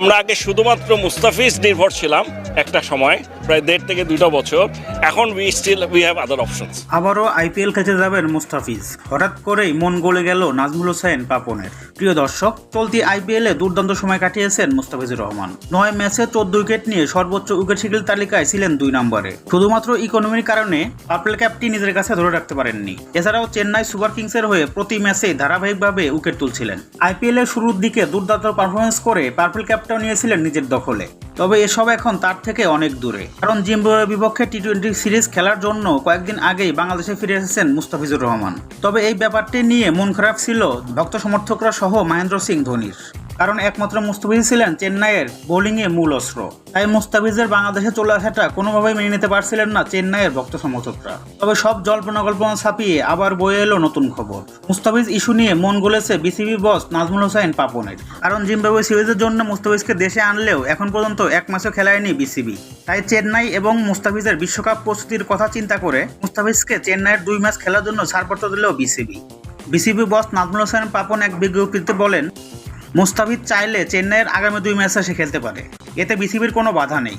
আমরা আগে শুধুমাত্র মুস্তাফিজ নির্ভর ছিলাম একটা সময়, প্রায় দেড় থেকে দুটো বছর। এখন we still we have other options আবারও আইপিএল খেলতে যাবেন মুস্তাফিজ। হঠাৎ করেই মন গলে গেল নাজমুল হোসেন পাপনের। প্রিয় দর্শক, চলতি আইপিএলে দুর্দান্ত সময় কাটিয়েছেন মুস্তাফিজুর রহমান। নয় ম্যাচে চোদ্দ উইকেট নিয়ে সর্বোচ্চ উইকেট শিডিউল তালিকায় ছিলেন দুই নম্বরে। শুধুমাত্র ইকোনমির কারণে পার্পল ক্যাপটি নিজের কাছে ধরে রাখতে পারেননি। এছাড়াও চেন্নাই সুপার কিংসের হয়ে প্রতি ম্যাচে ধারাবাহিকভাবে উইকেট তুলছিলেন। আইপিএল এর শুরুর দিকে দুর্দান্ত পারফরমেন্স করে পার্পল ক্যাপটাও নিয়েছিলেন নিজের দখলে। তবে এসব এখন তার থেকে অনেক দূরে। কারণ জিম্বাবুয়ের বিপক্ষে টি টোয়েন্টি সিরিজ খেলার জন্য কয়েকদিন আগেই বাংলাদেশে ফিরে এসেছেন মুস্তাফিজুর রহমান। তবে এই ব্যাপারটি নিয়ে মন খারাপ ছিল ভক্ত সমর্থকরা সহ মহেন্দ্র সিং ধোনির। কারণ একমাত্র মুস্তাফিজ ছিলেন চেন্নাইয়ের বোলিংয়ে মূল অস্ত্র। তাই মুস্তাফিজের বাংলাদেশে চলে আসাটা কোনোভাবেই মেনে নিতে পারছিলেন না চেন্নাইয়ের ভক্ত সমর্থকরা। তবে সব জল্পনা কল্পনা ছাপিয়ে আবার বয়ে এলো নতুন খবর। মুস্তাফিজ ইস্যু নিয়ে মন গলেছে বিসিবি বস নাজমুল হোসেন পাপনের। কারণ জিম্বাবুয়ে সিরিজের জন্য মুস্তাফিজকে দেশে আনলেও এখন পর্যন্ত এক মাসও খেলায়নি বিসিবি। তাই চেন্নাই এবং মুস্তাফিজের বিশ্বকাপ প্রস্তুতির কথা চিন্তা করে মুস্তাফিজকে চেন্নাইয়ের দুই ম্যাচ খেলার জন্য ছাড়পত্র দিলেও BCB. BCB boss Nazmul Hossain Papon এক বিজ্ঞপ্তিতে বলেন মুস্তাফিজ চাইলে চেন্নাইয়ের আগামী দুই ম্যাচে সে খেলতে পারে। এতে বিসিবির কোনো বাধা নেই।